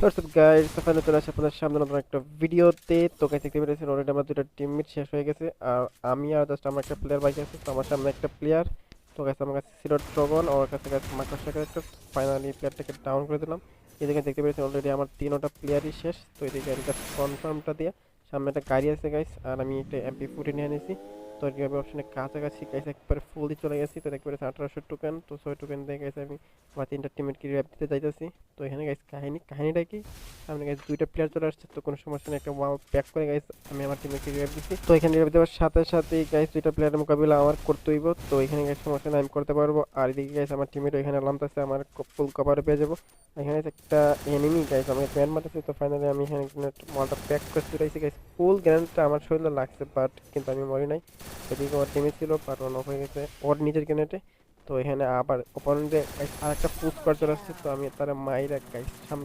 WhatsApp guys finally চলে আসে আপনাদের সামনে নতুন একটা ভিডিওতে তো গাইস দেখতে পেরেছেন অলরেডি আমার দুটো টিমমেট শেষ হয়ে গেছে। আর আমি আর জাস্ট আমার একটা প্লেয়ার বাইক আছে, তো আমার সামনে একটা প্লেয়ার তো গাইস আমার কাছে ছিল ড্রগন ওর কাছে কাছে মাকড়সা ক্যারেক্টার ফাইনালি প্লেয়ারটাকে ডাউন করে দিলাম। এদিকে দেখতে পেরেছেন অলরেডি আমার তিনোটা প্লেয়ারই শেষ। তো এদিকে আমি জাস্ট কনফার্মটা দিয়ে সামনে একটা গাড়ি আছে গাইস আর আমি একটা এমপি ফুটে নিয়ে নিয়েছি তো এদিকে আমি অপশনে কাছাকাছি গাইস একবারে ফুলই চলে গেছি, তো পেরেছেন আঠারোশো টোকেন তো ছয় টোকেন দিয়ে গেছে আমি আমার তিনটা টিমেটকে দিতে যাইতেছি। তো এখানে গাইস কাহিনী কাহিনীটা কি? সামনে গাইস দুইটা প্লেয়ার চলে আসছে, তো কোনো সমস্যা নেই, একটা ওয়াল প্যাক করে গাইস আমি আমার টিমকে রিভাইভ দিচ্ছি। তো এখানে রিভাইভ দেওয়ার সাথে সাথে গাইস দুইটা প্লেয়ারের মোকাবিলা আমার করতে হইব, তো এখানে গাইস সমস্যা নেই, আমি করতে পারব। আর এদিকে গাইস আমার টিমেট এখানে লামতেছে আমার ফুল কভারে পেয়ে যাব। এখানে একটা এনিমি গাইস আমাকে প্যান মারতেছে, তো ফাইনালি আমি এখানে মালটা প্যাক করে চুরাইছি গাইস ফুল গ্রেনেডটা আমার শরীরে লাগছে বাট কিন্তু আমি মরি নাই। এদিকে ওর টিমে ছিল বাট অন অফ হয়ে গেছে। ওর নিজের গ্রেনেডে তো এখানে আবার অপোনেন্টে আর একটা পুশ করে চলে আসছে, তো আমি তারা মাইরা গাইস সামনে